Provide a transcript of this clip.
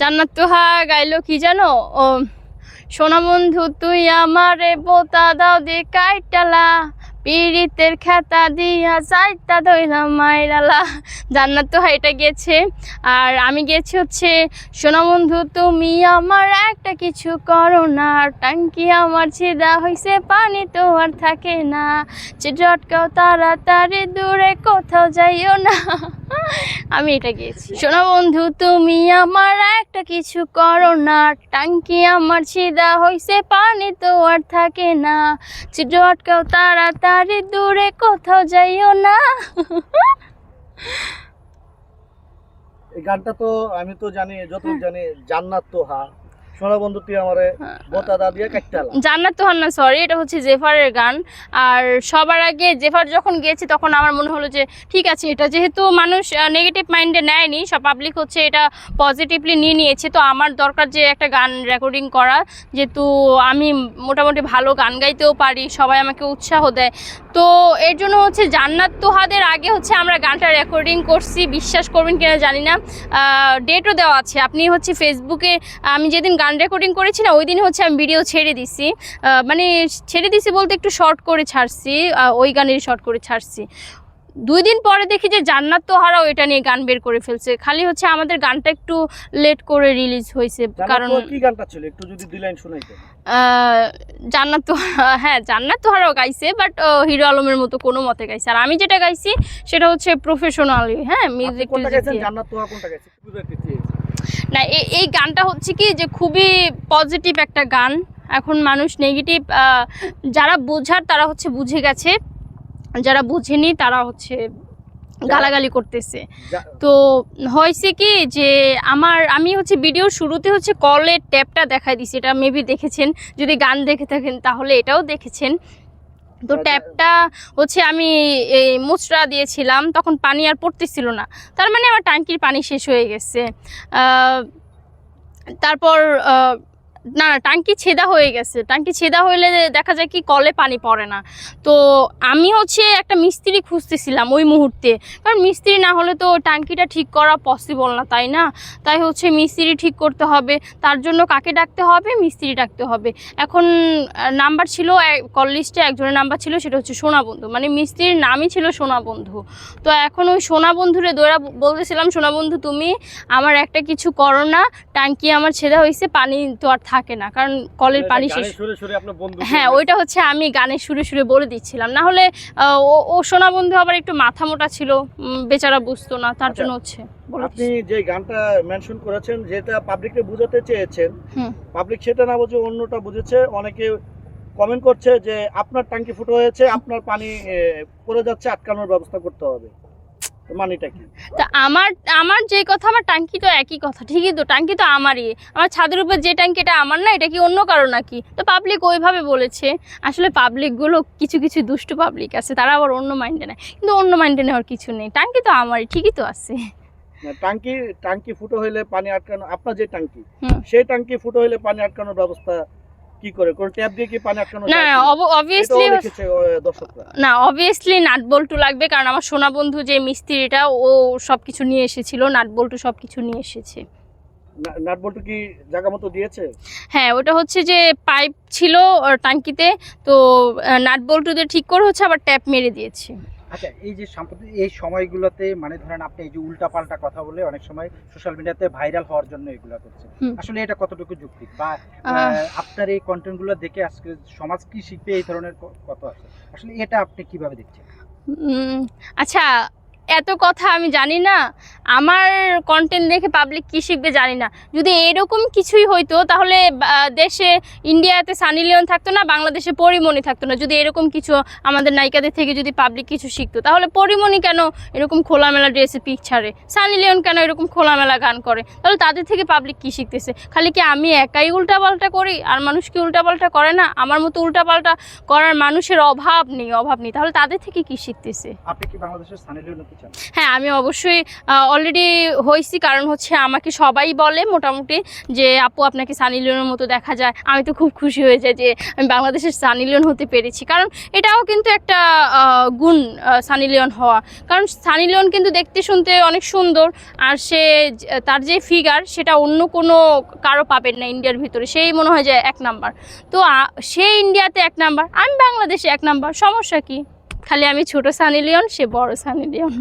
জান্নাত তোহা গাইলো কি জানো? ও সোনা বন্ধু তুই আমারে বোতা দাও দে কাইটালা। পিরিতের খেতা দিয়া চাইটা ধইলাম মাইরালা জান্নাত তোহা এটা গেছে। আর আমি গেছি হচ্ছে সোনা বন্ধু, তুমি আমার একটা কিছু করো না। টাঙ্কি আমার ছিদা হইছে, পানি তো আর থাকে না। চিটকাও তাড়াতাড়ি, দূরে কোথাও যাইও না। আমি এটা গেয়েছি শোনো বন্ধু, তুমি আমার একটা কিছু করো না। টাঙ্কি আমার ছিদা হইছে, পানি তো আর থাকে না। চিটু আটকাও তাড়াতাড়ি দূরে কোথাও যাইও না। এই গানটা তো আমি তো জানি যত জানি জান্নাত তোহা সোনা বন্ধু তুই আমারে বোতা দা দিয়ে কাটতালা জান্নাত না সরি এটা হচ্ছে জেফারের গান। আর সবার আগে জেফার যখন গিয়েছে তখন আমার মনে হলো যে ঠিক আছে এটা যেহেতু মানুষ নেগেটিভ মাইন্ডে নেয়নি সব পাবলিক হচ্ছে এটা পজিটিভলি নিয়ে নিয়েছে তো আমার দরকার যে একটা গান রেকর্ডিং করা। যেহেতু আমি মোটামুটি ভালো গান গাইতেও পারি সবাই আমাকে উৎসাহ দেয়। তো এর জন্য হচ্ছে জান্নাত তোহাদের আগে হচ্ছে আমরা গানটা রেকর্ডিং করছি বিশ্বাস করবেন কিনা জানি না। ডেটও দেওয়া আছে। আপনি হচ্ছে ফেসবুকে আমি যেদিন গান রেকর্ডিং করেছি না ওই দিন হচ্ছে আমি ভিডিও ছেড়ে দিছি। মানে ছেড়ে দিছি বলতে একটু শর্ট করে ছাড়ছি ওই গানের শর্ট করে ছাড়ছি। দুই দিন পরে দেখি যে জান্নাত তোহারা ওইটা নিয়ে গান বের করে ফেলছে। খালি হচ্ছে আমাদের গানটা একটু লেট করে রিলিজ হয়েছে কারণ তোহা কি গানটা ছিল? একটু যদি দুই লাইন শোনাইতে জান্নাত তো হ্যাঁ জান্নাত তোহারাও গাইছে বাট হিরো আলমের মতো কোনো মতে গাইছে। আর আমি যেটা গাইছি সেটা হচ্ছে প্রফেশনালি হ্যাঁ মিউজিক জান্নাত তোহা কোনটা। না এই গানটা হচ্ছে কি যে খুবই পজিটিভ একটা গান। এখন মানুষ নেগেটিভ যারা বোঝার তারা হচ্ছে বুঝে গেছে। যারা বুঝেনি তারা হচ্ছে গালাগালি করতেছে। তো হয়েছে কি যে আমার আমি হচ্ছে ভিডিওর শুরুতে হচ্ছে কলের ট্যাপটা দেখাই দিছি। এটা মেবি দেখেছেন। যদি গান দেখে থাকেন তাহলে এটাও দেখেছেন। তো আচ্ছা। ট্যাপটা হচ্ছে আমি এই মুচড়া দিয়েছিলাম তখন পানি আর পড়তেছিল না তার মানে আমার ট্যাঙ্কির পানি শেষ হয়ে গেছে তারপর না না, টাঙ্কি ছেদা হয়ে গেছে। টাঙ্কি ছেদা হলে দেখা যায় কি কলে পানি পড়ে না। তো আমি হচ্ছে একটা মিস্ত্রি খুঁজতেছিলাম ওই মুহূর্তে। কারণ মিস্ত্রি না হলে তো টাঙ্কিটা ঠিক করা পসিবল না, তাই না? তাই হচ্ছে মিস্ত্রি ঠিক করতে হবে। তার জন্য কাকে ডাকতে হবে? মিস্ত্রি ডাকতে হবে। এখন নাম্বার ছিল কল লিস্টে একজনের নাম্বার ছিল, সেটা হচ্ছে সোনা বন্ধু। মানে মিস্ত্রির নামই ছিল সোনা বন্ধু। তো এখন ওই সোনা বন্ধুরে দৌড়া বলতেছিলাম, সোনা বন্ধু, তুমি আমার একটা কিছু করো না। টাঙ্কি আমার ছেদা হয়েছে, পানি তো আর থাকে না কারণ কলের পানি শেষ হ্যাঁ ওইটা হচ্ছে আমি গানের সুরে সুরে বলে দিচ্ছিলাম না হলে ও সোনা বন্ধু আবার একটু মাথা মোটা ছিল বেচারা বুঝতো না তার আচ্ছা। জন্য হচ্ছে আপনি যে গানটা মেনশন করেছেন যেটা পাবলিককে বোঝাতে চেয়েছেন। পাবলিক সেটা না বুঝে অন্যটা বুঝেছে অনেকে কমেন্ট করছে যে আপনার ট্যাঙ্কি ফুটো হয়েছে আপনার পানি পড়ে যাচ্ছে আটকানোর ব্যবস্থা করতে হবে মানিটা কি? তা আমার আমার যে কথা আমার টাঙ্কি তো একই কথা ঠিকই তো টাঙ্কি তো আমারই। আমার ছাদের উপর যে ট্যাঙ্কি এটা আমার না এটা কি অন্য কারও নাকি? তো পাবলিক ওইভাবে বলেছে। আসলে পাবলিকগুলো কিছু কিছু দুষ্টু পাবলিক আছে তারা আবার অন্য মাইন্ডে নেয়। কিন্তু অন্য মাইন্ডে নেওয়ার কিছু নেই টাঙ্কি তো আমারই ঠিকই তো আছে। না, টাঙ্কি টাঙ্কি ফুটো হলে পানি আটকানো আপনার যে হুম। সেই টাঙ্কি ফুটো হলে পানি আটকানোর ব্যবস্থা কি করে? কোন ট্যাপ দিয়ে কি পানি আটকানো না? অবভিয়াসলি না অবভিয়াসলি নাট বল্টু লাগবে কারণ আমার সোনা বন্ধু যে মিস্ত্রিটা ও সবকিছু নিয়ে এসেছিল নাট বল্টু সব কিছু নিয়ে এসেছে। নাট বল্টু কি জায়গা মতো দিয়েছে? হ্যাঁ ওটা হচ্ছে যে পাইপ ছিল টাঙ্কিতে তো নাট বল্টুদের ঠিক করে হচ্ছে আবার ট্যাপ মেরে দিয়েছে। আচ্ছা এই যে সাম্প্রতিক এই সময়গুলোতে মানে ধরেন আপনি এই যে উল্টাপাল্টা কথা বলে অনেক সময় সোশ্যাল মিডিয়াতে ভাইরাল হওয়ার জন্য এগুলো করছে। আসলে এটা কতটুকু যুক্তি? বা আপনার এই কন্টেন্টগুলো দেখে আজকে সমাজ কি শিখবে এই ধরনের কথা আছে? আসলে এটা আপনি কীভাবে দেখছেন? আচ্ছা এত কথা আমি জানি না। আমার কন্টেন্ট দেখে পাবলিক কী শিখবে জানি না। যদি এরকম কিছুই হইতো, তাহলে দেশে ইন্ডিয়াতে সানি লিওন থাকতো না, বাংলাদেশে পরিমণি থাকতো না। যদি এরকম কিছু আমাদের নায়িকাদের থেকে যদি পাবলিক কিছু শিখতো, তাহলে পরিমণি কেন এরকম খোলামেলা ড্রেসে পিক ছাড়ে সানি লিওন কেন এরকম খোলামেলা গান করে? তাহলে তাদের থেকে পাবলিক কী শিখতেছে? খালি কি আমি একাই উল্টাপাল্টা করি? আর মানুষ কি উল্টাপাল্টা করে না? আমার মতো উল্টাপাল্টা করার মানুষের অভাব নেই অভাব নেই। তাহলে তাদের থেকে কী শিখতেছে? আপনি কি বাংলাদেশের হতে চান হ্যাঁ আমি অবশ্যই অলরেডি হয়েছি। কারণ হচ্ছে আমাকে সবাই বলে মোটামুটি যে, আপু, আপনাকে সানি লিওনের মতো দেখা যায়। আমি তো খুব খুশি হয়ে যাই যে, আমি বাংলাদেশের সানি লিওন হতে পেরেছি। কারণ এটাও কিন্তু একটা গুণ সানি লিওন হওয়া। কারণ সানি লিওন কিন্তু দেখতে শুনতে অনেক সুন্দর, আর সে তার যে ফিগার সেটা অন্য কোনো কারও পাবেন না ইন্ডিয়ার ভিতরে। সেই মনে হয় যে এক নাম্বার। তো সে ইন্ডিয়াতে এক নাম্বার, আমি বাংলাদেশে এক নাম্বার। সমস্যা কি? খালি আমি ছোট সানি লিওন সে বড় সানি লিওন।